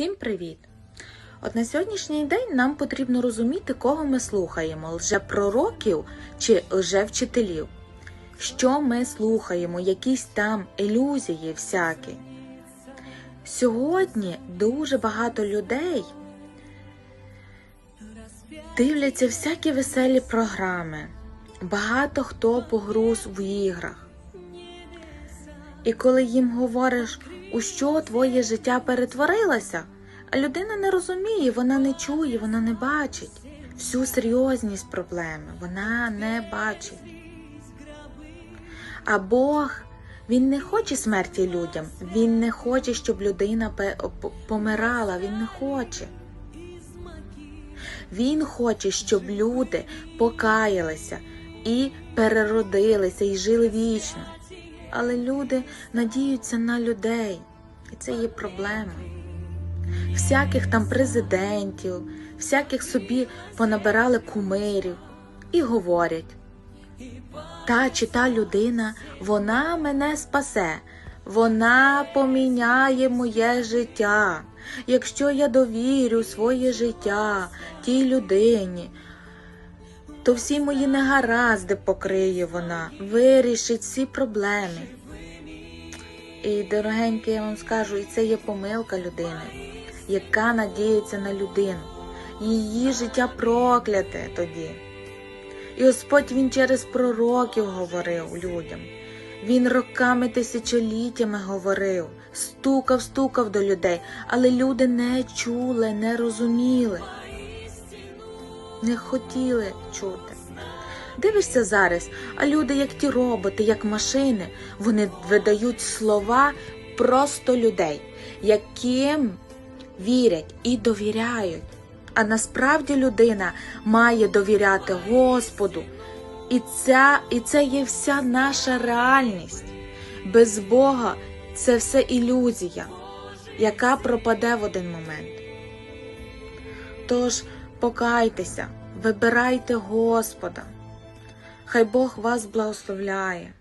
Всім привіт! От на сьогоднішній день нам потрібно розуміти, кого ми слухаємо: лжепророків чи лжевчителів. Що ми слухаємо, якісь там ілюзії всякі. Сьогодні дуже багато людей дивляться всякі веселі програми. Багато хто погруз в іграх. І коли їм говориш, у що твоє життя перетворилося, а людина не розуміє, вона не чує, вона не бачить всю серйозність проблеми, вона не бачить. А Бог, Він не хоче смерті людям, Він не хоче, щоб людина помирала, Він не хоче. Він хоче, щоб люди покаялися і переродилися, і жили вічно. Але люди надіються на людей, і це є проблема. Всяких там президентів, всяких собі понабирали кумирів і говорять: та чи та людина, вона мене спасе, вона поміняє моє життя. Якщо я довірю своє життя тій людині, то всі мої негаразди покриє вона, вирішить всі проблеми. І, дорогенькі, я вам скажу, і це є помилка людини, яка надіється на людину. Її життя прокляте тоді. І Господь Він через пророків говорив людям. Він роками, тисячоліттями говорив, стукав, стукав до людей, але люди не чули, не розуміли не хотіли чути. Дивишся зараз, а люди, як ті роботи, як машини, вони видають слова просто людей, яким вірять і довіряють. А насправді людина має довіряти Господу. І, ця, і це є вся наша реальність. Без Бога це все ілюзія, яка пропаде в один момент. Тож покайтеся, вибирайте Господа. Хай Бог вас благословляє.